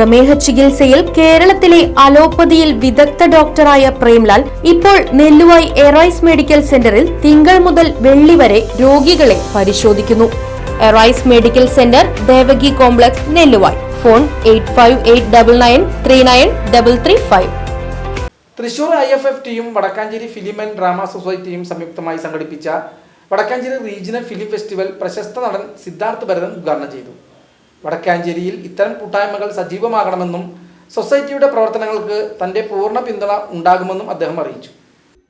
പ്രമേഹ ചികിത്സയിൽ കേരളത്തിലെ അലോപ്പതിയിൽ വിദഗ്ധ ഡോക്ടറായ പ്രേംലാൽ ഇപ്പോൾ നെല്ലുവായി എറൈസ് മെഡിക്കൽ സെന്ററിൽ തിങ്കൾ മുതൽ വെള്ളി വരെ രോഗികളെ പരിശോധിക്കുന്നു. Arise medical centre Devaki complex Nelluvai. Phone eight five eight double nine three nine double three five. Thrissur I F F ടിയും വടക്കാഞ്ചേരി ഫിലിം ആൻഡ് ഡ്രാമ സൊസൈറ്റിയും സംയുക്തമായി സംഘടിപ്പിച്ച വടക്കാഞ്ചേരി റീജിയണൽ ഫിലിം ഫെസ്റ്റിവൽ പ്രശസ്ത നടൻ സിദ്ധാർത്ഥ് ഭരതൻ ഉദ്ഘാടനം ചെയ്തു. വടക്കാഞ്ചേരിയിൽ ഇത്തരം കൂട്ടായ്മകൾ സജീവമാകണമെന്നും സൊസൈറ്റിയുടെ പ്രവർത്തനങ്ങൾക്ക് തന്റെ പൂർണ പിന്തുണ ഉണ്ടാകുമെന്നും അദ്ദേഹം അറിയിച്ചു.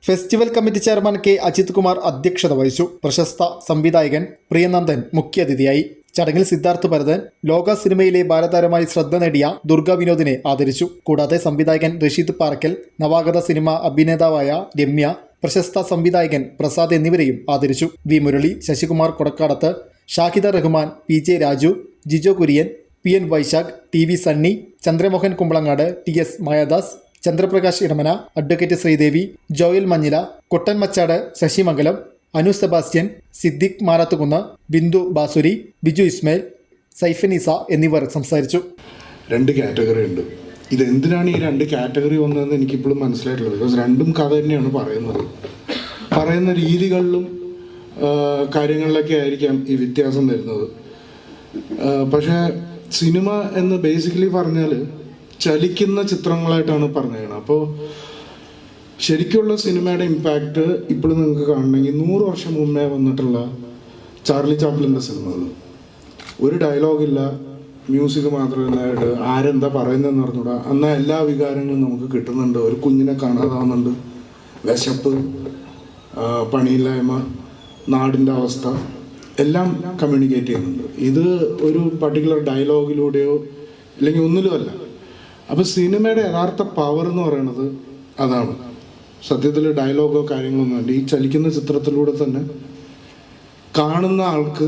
Festival committee chairman K. Ajith Kumar അധ്യക്ഷത വഹിച്ചു. പ്രശസ്ത സംവിധായകൻ പ്രിയനന്ദൻ മുഖ്യാതിഥിയായി. ചടങ്ങിൽ സിദ്ധാർത്ഥ് ഭരതൻ ലോക സിനിമയിലെ ബാലതാരമായി ശ്രദ്ധ നേടിയ ദുർഗ വിനോദിനെ ആദരിച്ചു. കൂടാതെ സംവിധായകൻ റഷീദ് പാറക്കൽ നവാഗത സിനിമ അഭിനേതാവായ രമ്യ പ്രശസ്ത സംവിധായകൻ പ്രസാദ് എന്നിവരെയും ആദരിച്ചു. V Murali Sasikumar Kodakkadath Shahida Rahman P J Raju Jijo Kurian P N Vaishakh T V Sunny Chandramohan Kumbalangad T S Mayadas Chandraprakash Edamana advocate Sreedevi Joel Manjila Kottanmachad Sasimangalam Anu Sebastian Siddique Marathukunnu Bindu Basuri Biju Ismail Saifunisa എന്നിവർ സംസാരിച്ചു. രണ്ട് category ഉണ്ട്. ഇത് എന്തിനാണ് ഈ രണ്ട് category വന്നതെന്ന് എനിക്കിപ്പോഴും മനസ്സിലായിട്ടുള്ളത് ബിക്കോസ് രണ്ടും കഥ തന്നെയാണ് പറയുന്നത്. പറയുന്ന രീതികളിലും കാര്യങ്ങളിലൊക്കെ ആയിരിക്കാം ഈ വ്യത്യാസം വരുന്നത്. പക്ഷേ സിനിമ എന്ന് ബേസിക്കലി പറഞ്ഞാൽ ചലിക്കുന്ന ചിത്രങ്ങളായിട്ടാണ് പറഞ്ഞത് അപ്പോൾ ശരിക്കുള്ള സിനിമയുടെ ഇമ്പാക്റ്റ് ഇപ്പോഴും നിങ്ങൾക്ക് കാണണമെങ്കിൽ നൂറ് വർഷം മുമ്പേ വന്നിട്ടുള്ള ചാർലി ചാപ്ലിന്റെ സിനിമകൾ. ഒരു ഡയലോഗില്ല മ്യൂസിക് മാത്രമായിട്ട് ആരെന്താ പറയുന്നതെന്ന് അറിഞ്ഞൂടാ. എന്നാൽ എല്ലാ വികാരങ്ങളും നമുക്ക് കിട്ടുന്നുണ്ട്. ഒരു കുഞ്ഞിനെ കാണാതാവുന്നുണ്ട്. വിശപ്പ് പണിയില്ലായ്മ നാടിന്റെ അവസ്ഥ എല്ലാം കമ്മ്യൂണിക്കേറ്റ് ചെയ്യുന്നുണ്ട്. ഇത് ഒരു പർട്ടിക്കുലർ ഡയലോഗിലൂടെയോ അല്ലെങ്കിൽ ഒന്നിലുമല്ല അപ്പോൾ സിനിമയുടെ യഥാർത്ഥ പവർ എന്ന് പറയുന്നത് അതാണ്. സത്യത്തിൽ ഡയലോഗോ കാര്യങ്ങളൊന്നും വേണ്ട ഈ ചലിക്കുന്ന ചിത്രത്തിലൂടെ തന്നെ കാണുന്ന ആൾക്ക്